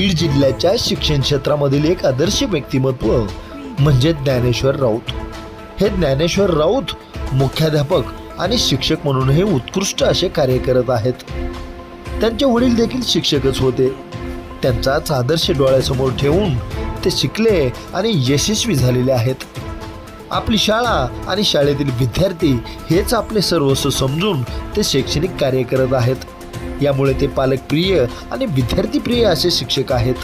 बीड जिल्ह्याच्या शिक्षण क्षेत्रामधील एक आदर्श व्यक्तिमत्व म्हणजे ज्ञानेश्वर राऊत. हे ज्ञानेश्वर राऊत मुख्याध्यापक आणि शिक्षक म्हणूनही उत्कृष्ट असे कार्य करत आहेत. त्यांचे वडील देखील शिक्षकच होते. त्यांचाच आदर्श डोळ्यासमोर ठेवून ते शिकले आणि यशस्वी झालेले आहेत. आपली शाळा आणि शाळेतील विद्यार्थी हेच आपले सर्वस्व समजून ते शैक्षणिक कार्य करत आहेत. यामुळे ते पालकप्रिय आणि विद्यार्थीप्रिय असे शिक्षक आहेत.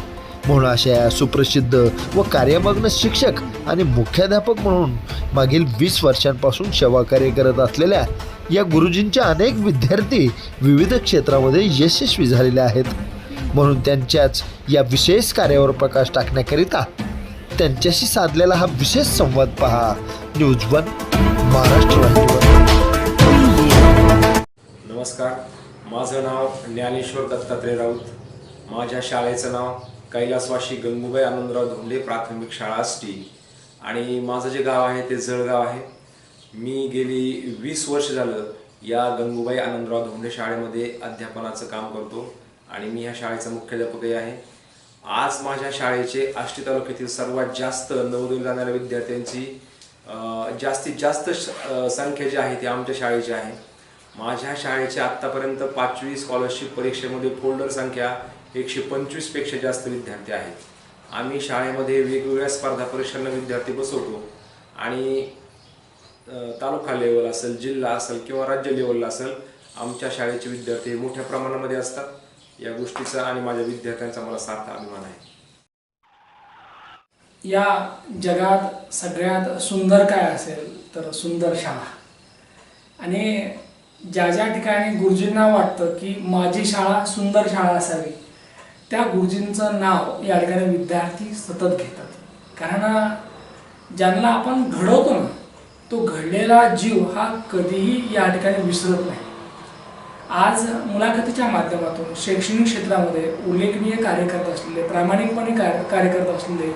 म्हणून अशा सुप्रसिद्ध व कार्यमग्न शिक्षक आणि मुख्याध्यापक म्हणून मागील वीस वर्षांपासून सेवाकार्य करत असलेल्या या गुरुजींच्या अनेक विद्यार्थी विविध क्षेत्रामध्ये यशस्वी झालेले आहेत. म्हणून त्यांच्याच या विशेष कार्यावर प्रकाश टाकण्याकरिता त्यांच्याशी साधलेला हा विशेष संवाद पहा. News one Maharashtra. नमस्कार. माझं नाव ज्ञानेश्वर दत्तात्रय राऊत. माझ्या शाळेचं नाव कैलासवाशी गंगूबाई आनंदराव धोंडे प्राथमिक शाळा असती. आणि माझं जे गाव आहे ते जळगाव आहे. मी गेली वीस वर्ष झालं या गंगूबाई आनंदराव धोंडे शाळेमध्ये अध्यापनाचं काम करतो आणि मी ह्या शाळेचा मुख्याध्यापकही आहे. आज माझ्या शाळेचे आष्टी तालुक्यातील सर्वात जास्त नवोदय जाणाऱ्या विद्यार्थ्यांची जास्तीत जास्त श- संख्या जी आहे ती आमच्या शाळेची आहे. माझ्या शाळेच्या आत्तापर्यंत पाचवी स्कॉलरशिप परीक्षेमध्ये फोल्डर संख्या एकशे पंचवीसपेक्षा जास्त विद्यार्थी आहेत. आम्ही शाळेमध्ये वेगवेगळ्या स्पर्धा परीक्षांना विद्यार्थी बसवतो आणि तालुका लेवल असेल जिल्हा असेल किंवा राज्य लेवलला असेल आमच्या शाळेचे विद्यार्थी मोठ्या प्रमाणामध्ये असतात. या गोष्टीचा आणि माझ्या विद्यार्थ्यांचा मला सार्थ अभिमान आहे. या जगात सगळ्यात सुंदर काय असेल तर सुंदर शाळा. आणि ज्या ज्या ठिकाणी गुरुजींना वाटतं की माझी शाळा सुंदर शाळा असावी त्या गुरुजींचं नाव या ठिकाणी विद्यार्थी सतत घेतात. कारण ज्यांना आपण घडवतो ना तो घडलेला जीव हा कधीही या ठिकाणी विसरत नाही. आज मुलाखतीच्या माध्यमातून शैक्षणिक क्षेत्रामध्ये उल्लेखनीय कार्य करत असलेले प्रामाणिकपणे कार्य कार्य करत असलेले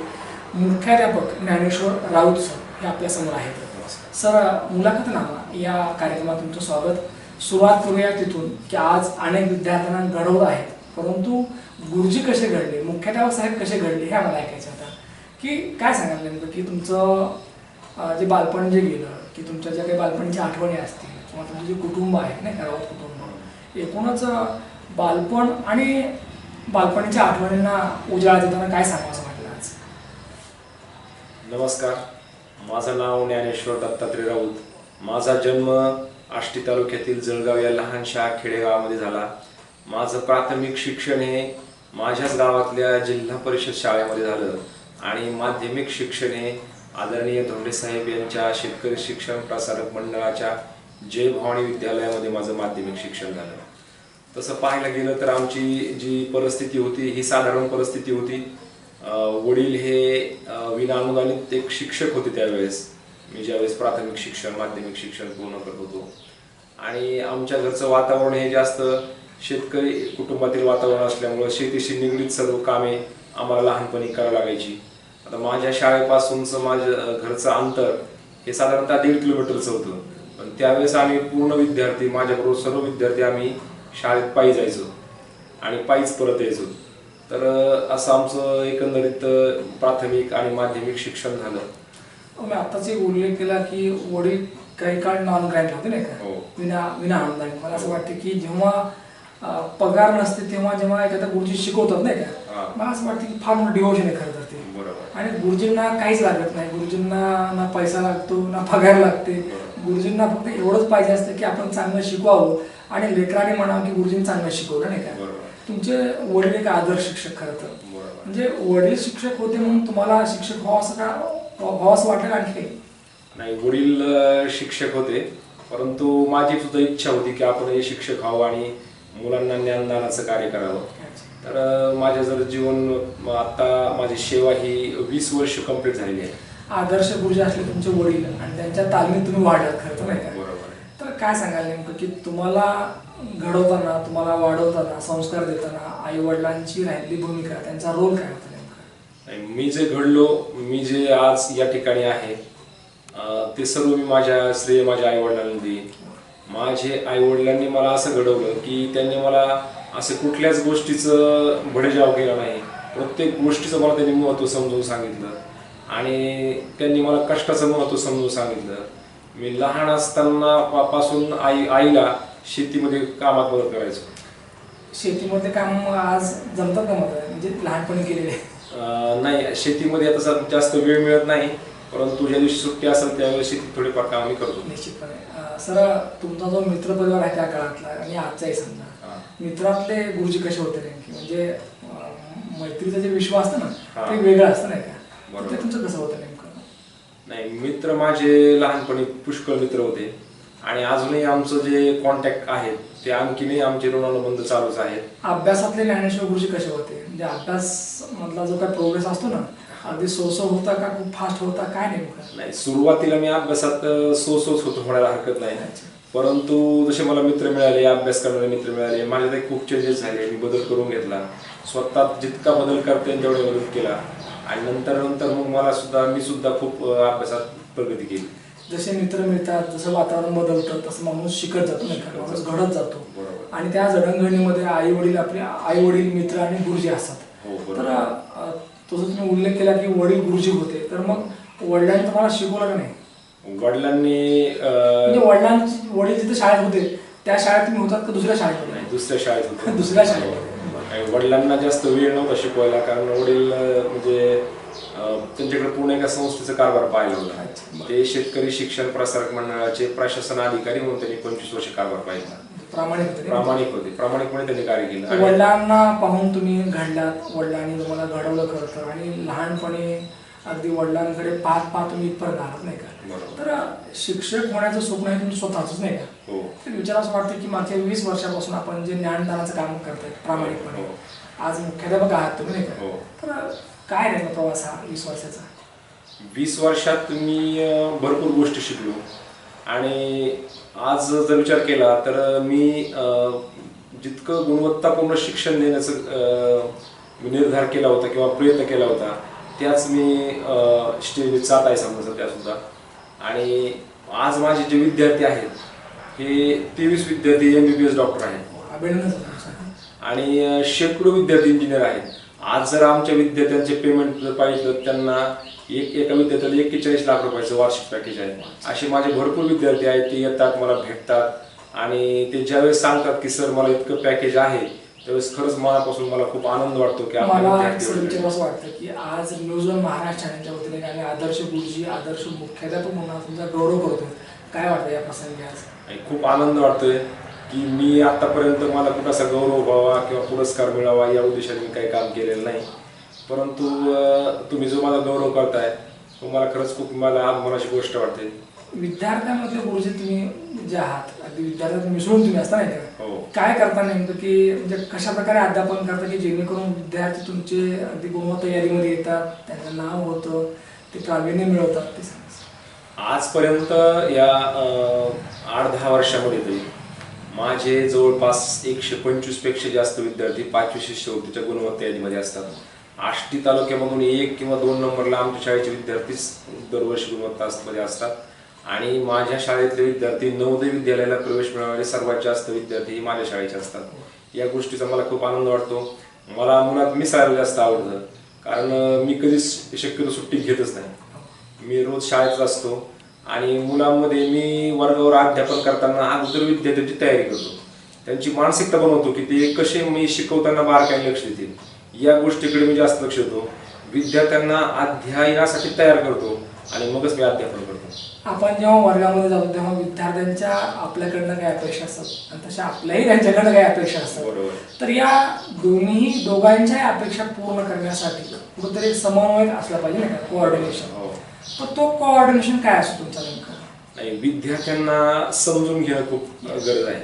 मुख्याध्यापक ज्ञानेश्वर राऊत सर हे आपल्यासमोर आहेत. सर मुलाखत नामा या कार्यक्रमात तुमचं स्वागत. सुरुवात करूया तिथून की आज अनेक विद्यार्थ्यांना घडवलं आहेत परंतु गुरुजी कसे घडले मुख्याध्यापक साहेब कसे घडले हे आम्हाला ऐकायचं होतं. की काय सांगाल नेमकं की तुमचं जे बालपण जे गेलं की तुमच्या ज्या काही बालपणीच्या आठवणी असतील किंवा तुमचं जे कुटुंब आहे नाही का राऊत कुटुंब एकूणच बालपण आणि बालपणीच्या आठवणींना उजाळा देताना काय सांगावं असं वाटलं आज? नमस्कार. माझं नाव ज्ञानेश्वर दत्तात्रय राऊत. माझा जन्म आष्टी तालुक्यातील जळगाव या लहानशा खेडेगावामध्ये झाला. माझं प्राथमिक शिक्षण हे माझ्याच गावातल्या जिल्हा परिषद शाळेमध्ये झालं आणि माध्यमिक शिक्षण हे आदरणीय धोंडे साहेब यांच्या शेतकरी शिक्षण प्रसारक मंडळाच्या जय भवानी विद्यालयामध्ये माझं माध्यमिक शिक्षण झालं. तसं पाहायला गेलं तर आमची जी परिस्थिती होती ही साधारण परिस्थिती होती. वडील हे अं, विनाअनुदानित एक शिक्षक होते त्यावेळेस. मी ज्यावेळेस प्राथमिक शिक्षण माध्यमिक शिक्षण पूर्ण करत होतो. आणि आमच्या घरचं वातावरण हे जास्त शेतकरी कुटुंबातील वातावरण असल्यामुळं शेतीशी निगडीत सर्व कामे आम्हाला लहानपणी करावी लागायची. आता माझ्या शाळेपासूनचं माझं घरचं अंतर हे साधारणतः दीड किलोमीटरचं होतं. पण त्यावेळेस आम्ही पूर्ण विद्यार्थी माझ्याबरोबर सर्व विद्यार्थी आम्ही शाळेत पायी जायचो आणि पायीच परत यायचो. तर असं आमचं एकंदरीत प्राथमिक आणि माध्यमिक शिक्षण झालं. मी आत्ताच एक उल्लेख केला की वडील काही काळ नॉन ग्रँड होते नाही. का विना विना अनुदान मला असं वाटतं की जेव्हा पगार नसते तेव्हा जेव्हा एखादा गुरुजी शिकवतात नाही का. मला असं वाटतं की फार मोठं डिवोशन आहे खरं तर ते आणि गुरुजींना काहीच लागत नाही गुरुजींना ना पैसा लागतो ना पगार लागते गुरुजींना फक्त एवढंच पाहिजे असतं की आपण चांगलं शिकवावं आणि लेकराने म्हणावं की गुरुजींनी चांगलं शिकवलं नाही का तुमचे वडील एक आदर्श शिक्षक खरं तर म्हणजे वडील शिक्षक होते म्हणून तुम्हाला शिक्षक व्हावं असं का व्हावं असं वाटलं का आणखी. काही नाही वडील अं, शिक्षक होते. परंतु माझी सुद्धा इच्छा होती की आपणही शिक्षक व्हावं आणि मुलांना ज्ञानदानाचं कार्य करावं. तर अं, माझं जर जीवन म- आता माझी सेवा ही वीस वर्ष कंप्लीट झालेली आहे. आदर्श गुरुजी असले तुमचे वडील आणि त्यांच्या तालमीत तुम्ही वाढलात खरं तर नाही का? बरोबर आहे. तर काय सांगाल नेमकं की तुम्हाला घडवताना तुम्हाला वाढवताना संस्कार देताना आई वडिलांची राहिलेली भूमिका त्यांचा रोल काय होता? मी जे घडलो मी जे आज या ठिकाणी आहे ते सर्व मी माझ्या श्रेय माझ्या आई वडिलांना देईन. माझे आई वडिलांनी मला असं घडवलं की त्यांनी मला असं कुठल्याच गोष्टीचं भडेजाव केला नाही. प्रत्येक गोष्टीचं मला त्यांनी महत्त्व समजून सांगितलं. आणि त्यांनी मला कष्टाचं महत्त्व समजून सांगितलं. मी लहान असताना पासून आई आईला शेतीमध्ये कामात मदत करायचो. शेतीमध्ये काम आज जमतात का मला म्हणजे लहानपणी केलेले. नाही शेतीमध्ये आता सर जास्त वेळ मिळत नाही परंतु ज्या दिवशी सुट्टी असेल त्यावेळेस शेतीत थोडेफार काम मी करतो. निश्चितपणे. सर तुमचा जो मित्र परिवार आहे त्या काळातला आणि आजचाही समजा. मित्रातले गुरुजी कसे होते नेमके? म्हणजे मैत्रीचा जे विश्व असतं ना. ते वेगळं असतं नाही का. ते तुमचं कसं होतं नेमकं? नाही मित्र माझे लहानपणी पुष्कळ मित्र होते आणि अजूनही आमचं जे कॉन्टॅक्ट आहेत ते आणखीनही आमचे ऋणानुबंध चालूच आहेत. अभ्यासातले ज्ञानेश्वर गुरुजी कसे होते? म्हणजे अभ्यास मधला जो काय प्रोग्रेस असतो ना अगदी सोसो होता का खूप फास्ट होता काय नेमकं नाही सुरुवातीला मी अभ्यासात सो सोच होतो म्हणायला हरकत नाही. परंतु जसे मला मित्र मिळाले अभ्यास करणारे मित्र मिळाले माझ्यात खूप चेंजेस झाले मी बदल करून घेतला. स्वतः जितका बदल करता येईल तेवढा बदल केला. आणि नंतर नंतर मग मला सुद्धा मी सुद्धा खूप अभ्यासात प्रगती केली. जसे मित्र मिळतात जसं वातावरण बदलतं तसं माणूस शिकत जातो घडत जातो. आणि त्या जडणघडणीमध्ये आई वडील आपले आई वडील मित्र आणि गुरुजी असतात. हो तर बरोबर अं, तो जो तुम्ही उल्लेख केला की वडील गुरुजी होते. तर मग वडिलांनी तुम्हाला शिकवलं का नाही? वडिलांनी म्हणजे वडिलांची वडील जिथे शाळेत होते त्या शाळेत तुम्ही होतात का दुसऱ्या शाळेत होते? नाही, दुसऱ्या शाळेत होतो. दुसऱ्या शाळेत. आणि वडिलांना जास्त वेळ नव्हता शिकवायला कारण वडील म्हणजे त्यांच्याकडे पूर्ण एका संस्थेचा कारभार पाहिला. होता. ते शेतकरी शिक्षण प्रसारक मंडळाचे प्रशासन अधिकारी म्हणून त्यांनी पंचवीस वर्ष कारभार पाहिला. प्रामाणिक होते नाही? प्रामाणिक होते. प्रामाणिकपणे त्यांनी कार्य केलं. आणि वडिलांना पाहून तुम्ही घडलात. वडिलांनी तुम्हाला घडवलं खरं तर. आणि लहानपणी अगदी वडिलांकडे पाहत पाहत तुम्ही इथपर्यंत आलात नाही का? बरोबर. तर शिक्षक होण्याचं स्वप्न हे तुमचं स्वतःच नाही का? हो. तर विचार असं वाटतं की मागच्या वीस वर्षापासून आपण जे ज्ञानदानाचं काम करताय प्रामाणिकपणे हो. आज मुख्याध्यापक आहात तुम्ही नाही का? हो. तर काय नाही प्रवास हा वीस वर्षाचा? वीस वर्षात मी अं, भरपूर गोष्टी शिकलो. आणि आज जर विचार केला तर मी जितकं गुणवत्तापूर्ण शिक्षण देण्याचं मी निर्धार केला होता किंवा प्रयत्न केला होता त्याच मी स्टेज जात आहे समजा सध्या सुद्धा. आणि आज माझे जे विद्यार्थी आहेत हे तेवीस विद्यार्थी M B B S doctor आहेत. आणि शेकडो विद्यार्थी इंजिनियर आहेत. आज जर आमच्या विद्यार्थ्यांचे पेमेंट जर पाहिलं त्यांना एक एका विद्यार्थ्याला एक्केचाळीस लाख रुपयाचं वार्षिक पॅकेज आहे. असे माझे भरपूर विद्यार्थी आहेत ते येतात मला भेटतात. आणि ते ज्यावेळेस सांगतात की सर मला इतकं पॅकेज आहे त्यावेळेस खरंच मनापासून मला खूप आनंद वाटतो की मला असं वाटतं की आज न्यूज वन महाराष्ट्र चॅनलच्या वतीने आम्ही आदर्श गुरुजी आदर्श मुख्याध्यापक म्हणून तुमचा गौरव करतो काय वाटतं या प्रसंगी आज? खूप आनंद वाटतोय. की मी आतापर्यंत मला कुठं असा गौरव व्हावा किंवा पुरस्कार मिळावा या उद्देशाने मी काही काम केलेलं नाही. परंतु तुम्ही जो मला गौरव करताय तो मला खरंच खूप मला आज मनाची गोष्ट वाटते. विद्यार्थ्यांमधले गुरुजी तुम्ही जे आहात अगदी विद्यार्थ्यात मिसळून तुम्ही असता नाही का? हो. काय करता नेमकं की म्हणजे कशा प्रकारे अध्यापन करता की जेणेकरून विद्यार्थी तुमचे अगदी गुणवत्ता यादीमध्ये येतात त्यांचं नाव होतं ते प्रावीण्य मिळवतात ते सांगा. आजपर्यंत या आठ दहा वर्षामध्ये तरी माझे जवळपास एकशे पंचवीसपेक्षा जास्त विद्यार्थी पाचवी शिष्यवृत्तीच्या गुणवत्ता यादीमध्ये असतात. आष्टी तालुक्यामधून एक किंवा दोन नंबरला आमच्या शाळेचे विद्यार्थीच दरवर्षी गुणवत्ता मध्ये असतात. आणि माझ्या शाळेतले विद्यार्थी नवोदय विद्यालयाला प्रवेश मिळवणारे सर्वात जास्त विद्यार्थी हे माझ्या शाळेचे असतात. या गोष्टीचा मला खूप आनंद वाटतो. मला मुलात मिसायला जास्त आवडतं. कारण मी कधीच शक्यतो सुट्टी घेतच नाही. मी रोज शाळेत असतो. आणि मुलांमध्ये मी वर्गावर अध्यापन करताना अगोदर विद्यार्थ्यांची तयारी करतो. त्यांची मानसिकता बनवतो की ते कसे मी शिकवताना बारकाईने लक्ष देतील. या गोष्टीकडे मी जास्त लक्ष देतो. विद्यार्थ्यांना अध्ययनासाठी तयार करतो आणि मगच मी अध्यापन करतो. आपण जेव्हा वर्गामध्ये जातो तेव्हा विद्यार्थ्यांच्या आपल्याकडनं काही अपेक्षा असतात आणि तशा आपल्याही त्यांच्याकडनं काही अपेक्षा असतात. बरोबर. तर या दोन्ही दोघांच्या अपेक्षा पूर्ण करण्यासाठी कुठेतरी समन्वय असला पाहिजे का? कोऑर्डिनेशन तर तो कोऑर्डिनेशन काय असतो तुमचा नेमका? नाही विद्यार्थ्यांना समजून घेणं खूप गरज आहे.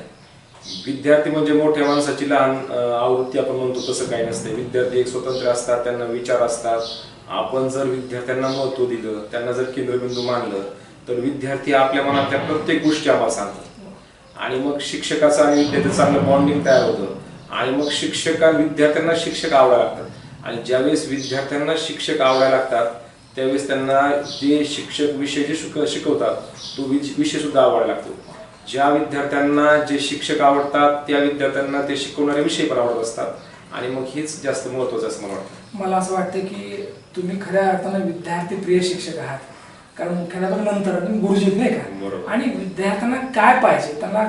विद्यार्थी म्हणजे मोठ्या माणसाची लहान आवृत्ती आपण म्हणतो तसं काही नसते. विद्यार्थी एक स्वतंत्र असतात त्यांना विचार असतात. आपण जर विद्यार्थ्यांना महत्त्व दिलं त्यांना जर केंद्रबिंदू मानलं तर विद्यार्थी आपल्या मनातल्या प्रत्येक गोष्टी आम्हाला सांगतात. आणि मग शिक्षकाचं आणि विद्यार्थ्याचं चांगलं बॉन्डिंग तयार होतं. आणि मग शिक्षका विद्यार्थ्यांना शिक्षक आवडायला लागतात. आणि ज्यावेळेस विद्यार्थ्यांना शिक्षक आवडायला लागतात त्यावेळेस त्यांना जे शिक्षक विषय जे शिक शिकवतात तो विषय सुद्धा आवडायला लागतो. ज्या विद्यार्थ्यांना जे शिक्षक आवडतात त्या विद्यार्थ्यांना ते शिकवणारे विषय पण आवडत असतात. आणि मग हेच जास्त महत्वाचं असं मला वाटतं. मला असं वाटतं की तुम्ही खऱ्या अर्थानं विद्यार्थी प्रिय शिक्षक आहात. कारण मुख्याध्यापक नंतर गुरुजीत नाही का? बरोबर. आणि विद्यार्थ्यांना काय पाहिजे? त्यांना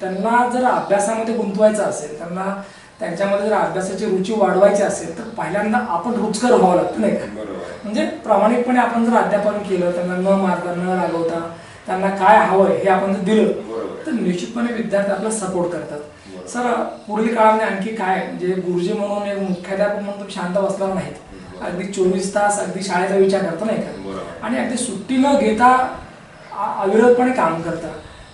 त्यांना जर अभ्यासामध्ये गुंतवायचं असेल त्यांना त्यांच्यामध्ये जर अभ्यासाची रुची वाढवायची असेल तर पहिल्यांदा आपण रुचकर व्हावं लागतं नाही का. म्हणजे प्रामाणिकपणे आपण जर अध्यापन केलं त्यांना न मारता न रागवता त्यांना काय हवंय हे आपण जर दिलं तर निश्चितपणे विद्यार्थी आपला सपोर्ट करतात. सर पुढील काळामध्ये आणखी काय? म्हणजे गुरुजी म्हणून एक मुख्याध्यापक म्हणून तुम्ही शांत बसणार नाहीत. अगदी चोवीस तास अगदी शाळेचा विचार करतो नाही का? आणि अगदी सुट्टी न घेता अविरतपणे काम करता.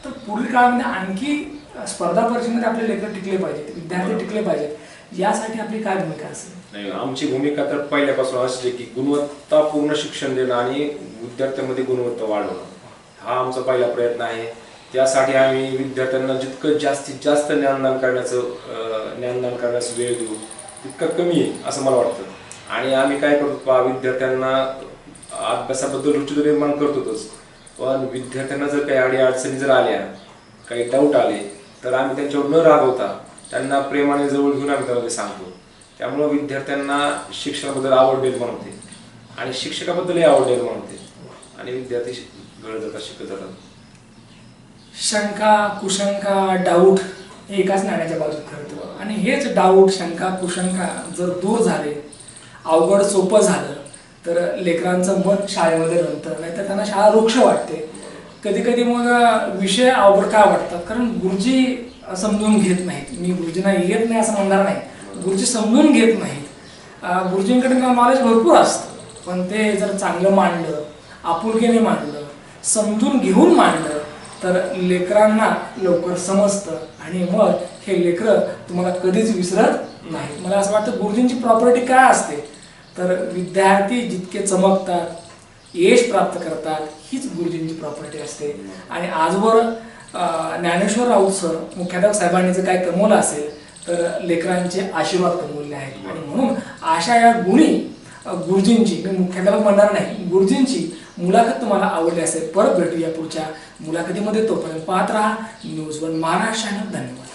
तर पुढील काळामध्ये आणखी स्पर्धा परीक्षेमध्ये आपले लेखक टिकले पाहिजेत विद्यार्थी टिकले पाहिजेत. यासाठी आपली काय भूमिका असेल? नाही आमची भूमिका तर पहिल्यापासून असली की गुणवत्तापूर्ण शिक्षण देणं आणि विद्यार्थ्यांमध्ये गुणवत्ता वाढवणं. हा आमचा पहिला प्रयत्न आहे. त्यासाठी आम्ही विद्यार्थ्यांना जितकं जास्तीत जास्त ज्ञानदान करण्याचं ज्ञानदान करण्यास वेळ देऊ तितकं कमी आहे असं मला वाटतं. आणि आम्ही काय करतो विद्यार्थ्यांना अभ्यासाबद्दल रुची तर निर्माण करतोच पण विद्यार्थ्यांना जर काही अडी अडचणी जर आल्या काही डाऊट आले तर आम्ही त्यांच्यावर न रागवता त्यांना प्रेमाने जवळ घेऊन आम्ही त्याला ते सांगतो. त्यामुळं विद्यार्थ्यांना शिक्षणाबद्दल आवड निर्माण होते. आणि शिक्षकाबद्दलही आवड निर्माण होते. आणि विद्यार्थी घडत जातात शिकत जातात शंका कुशंका डाऊट हे एकाच नाण्याच्या बाजूत ठरतं आणि हेच डाऊट शंका कुशंका जर दूर झाले अवघड सोपं झालं तर लेकरांचं मन शाळेमध्ये रमतं. नाहीतर त्यांना शाळा वृक्ष वाटते. कधी कधी मग विषय अवघड का वाटतात? कारण गुरुजी समजून घेत नाहीत. मी गुरुजींना येत नाही असं म्हणणार नाही. गुरुजी समजून घेत नाहीत. गुरुजींकडे नॉलेज भरपूर असतं. पण ते जर चांगलं मांडलं आपुलकीने मांडलं समजून घेऊन मांडलं तर लेकरांना लवकर समजतं. आणि मग हे लेकरं तुम्हाला कधीच विसरत नाही मला असं वाटतं गुरुजींची प्रॉपर्टी काय असते? तर विद्यार्थी जितके चमकतात यश प्राप्त करतात हीच गुरुजींची प्रॉपर्टी असते. आणि आजवर ज्ञानेश्वर राऊत सर मुख्याध्यापक साहेबांनी जर काय कमवलं असेल तर लेकरांचे आशीर्वाद कमवले आहेत. आणि म्हणून अशा या गुणी गुरुजींची मी मुख्याध्यापक म्हणणार नाही गुरुजींची मुलाखत तुम्हाला आवडली असेल परत भेटूया पुढच्या मुलाखतीमध्ये. तोपर्यंत पाहत राहा. न्यूज वन महाराष्ट्र धन्यवाद.